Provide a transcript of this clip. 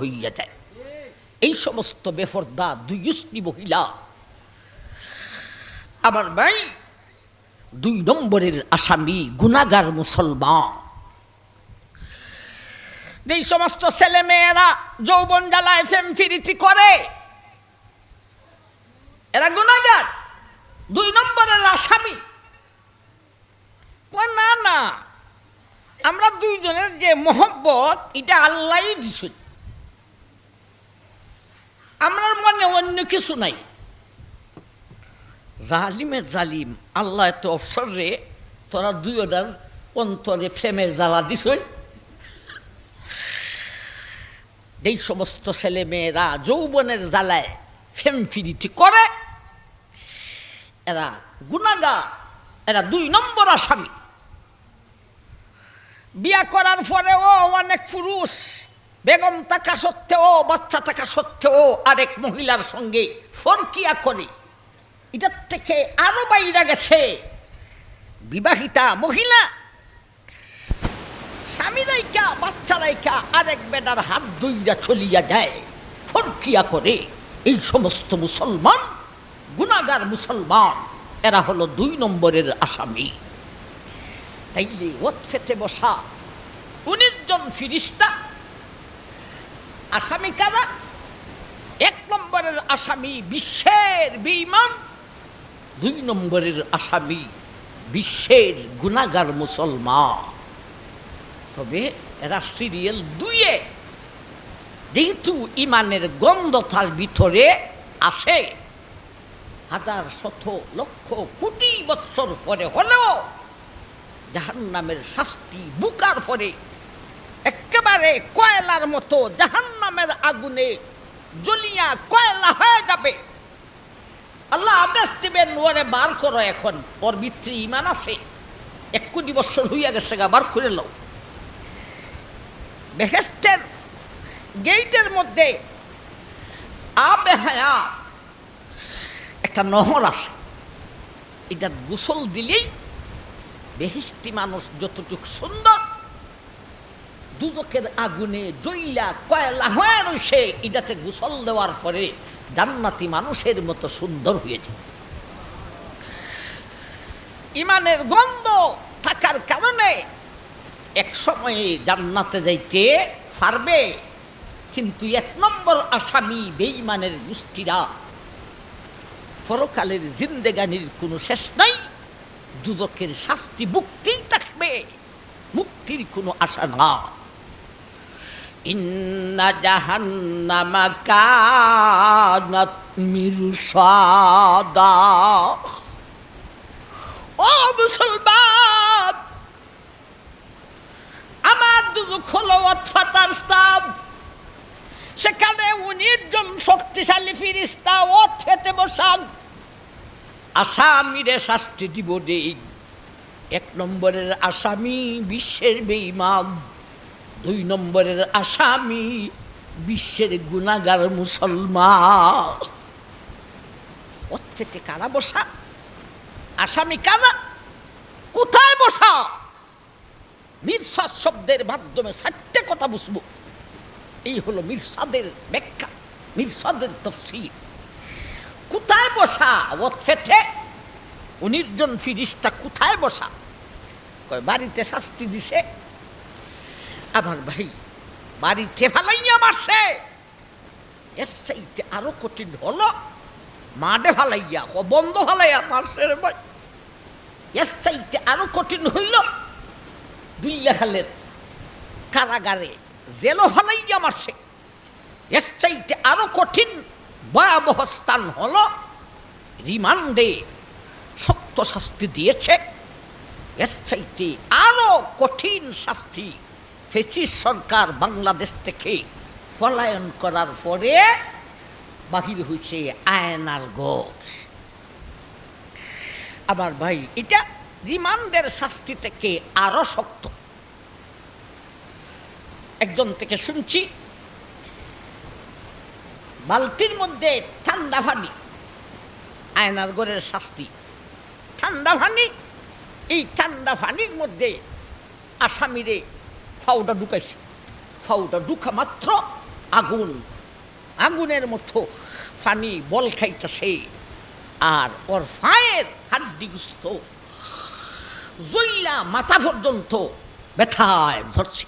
হইয়া যায়। এই সমস্ত বেফরদা মহিলা। আমার ভাই দুই নম্বরের আসামি, গুনাগার মুসলমান। এই সমস্ত ছেলে মেয়েরা যৌবন জ্বালায় ফেম ফিরিতি করে। এরা গুনাগার দুই নম্বরের আসামি কয় না না আমরা দুইজনের যে মোহব্বত, এটা আল্লাহ দিছে আমার মনে অন্য কিছু নাই। জালিমের জালিম, আল্লাহ এত অবসর রে, তোরা দুইটার অন্তরে প্রেমের জ্বালা দিছ এই সমস্ত ছেলে মেয়েরা যৌবনের জ্বালায় ফেম ফিরিতি করে। এরা গুনাগা এরা দুই নম্বর আসামি। বিয়া করার পরেও অনেক পুরুষ, বেগম থাকা সত্ত্বেও, বাচ্চা থাকা সত্ত্বেও আরেক মহিলার সঙ্গে ফরকিয়া করে। এটার থেকে আরও বাইরে গেছে বিবাহিতা মহিলা। স্বামী রাইকা বাচ্চা রাইকা আরেক বেদার হাত দুইরা চলিয়া যায়, ফরকিয়া করে। এই সমস্ত মুসলমান গুনাগার মুসলমান, এরা হলো দুই নম্বরের আসামি। তাইলে ওত ফেতে বসা। উনিশ জন ফিরিস্তা, আসামি কারা? এক নম্বরের আসামি বিশ্বের বেঈমান, দুই নম্বরের আসামি বিশ্বের গুনাগার মুসলমান। তবে এরা সিরিয়াল দুইয়ে, যেহেতু ইমানের গন্ধ তার ভিতরে আসে হাজার শত লক্ষ কোটি বৎসর পরে হলেও জাহান নামের শাস্তি বুকার পরে একেবারে কয়লার মতো জাহান নামের আগুনে জ্বলিয়া কয়লা হয়ে যাবে। আল্লাহ আদেশ দিবেন, ওরে বার করো এখন, ওর ইমান আছে। এক কোটি বছর হইয়া গেছে গা, বার করে লও। বেহেস্টের গেইটের মধ্যে আবে হায়া একটা নহর আছে। এটা গোসল দিলেই বেহিস্তি মানুষ যতটুক সুন্দর, দুদকের আগুনে জইলা কয়লা হয়ে রয়েছে এটাতে গোসল দেওয়ার পরে জান্নাতি মানুষের মতো সুন্দর হয়েছে। ইমানের গন্ধ থাকার কারণে এক সময়ে জান্নাতে যাইতে পারবে, কিন্তু এক নম্বর আসামি বেঈমানের গোষ্ঠীরা, পরকালের জিন্দেগানির কোনো শেষ নাই। দুদকের শাস্তি মুক্তিই থাকবে। মুক্তির কোনো আশা না ইন্না জাহান্নামা কানাত মিরসাদা ও মুসলমান, আমার দুদক হলো অথফাতার স্তাব সেখানে উনিশ জন শক্তিশালী ফিরিস্তা ও খেতে বসান। আসামিরে শাস্তি দিব দেই। এক নম্বরের আসামি বিশ্বের বেইমান দুই নম্বরের আসামি বিশ্বের গুণাগার মুসলমান। অথেতে কারা বসা? আসামি কারা? কোথায় বসা? মির্সাদ শব্দের মাধ্যমে চারটে কথা বুঝব। এই হলো মির্সাদের ব্যাখ্যা, মির্সাদের তফসির কোথায় বসা? ওত ফেটে উনিশ জন ফিরিস্তা কোথায় বসা? কয়, বাড়িতে শাস্তি দিছে। আমার ভাই বাড়িতে ফালাইয়া মারছে। এর চাইতে আরও কঠিন হলো, মাঠে ফালাইয়া, ও বন্ধ ফালাইয়া মারছে রে ভাই। এর চাইতে আরও কঠিন হইল, দুই খালের কারাগারে জেলো ফালাইয়া মারছে। এর চাইতে আরও কঠিন ভয়াবহ হল, রিমান্ডে শক্ত শাস্তি দিয়েছে। এর চাইতে আরও কঠিন শাস্তি ফেসিস সরকার বাংলাদেশ থেকে পলায়ন করার পরে বাহির হয়েছে আয়নার গড় আমার ভাই, এটা রিমান্ডের শাস্তি থেকে আরও শক্ত। একজন থেকে শুনছি বালতির মধ্যে ঠান্ডা পানি আয়নার গড়ের শাস্তি। ঠান্ডা পানি এই ঠান্ডা পানির মধ্যে আসামিরে ফাউটা ঢুকাইছে। ফাউটা ঢুকা মাত্র আগুন, আগুনের মতো পানি বল খাইতেছে। আর ওর ফায়ের হাড্ডিগুস্ত জইলা মাথা পর্যন্ত ব্যথায় ধরছে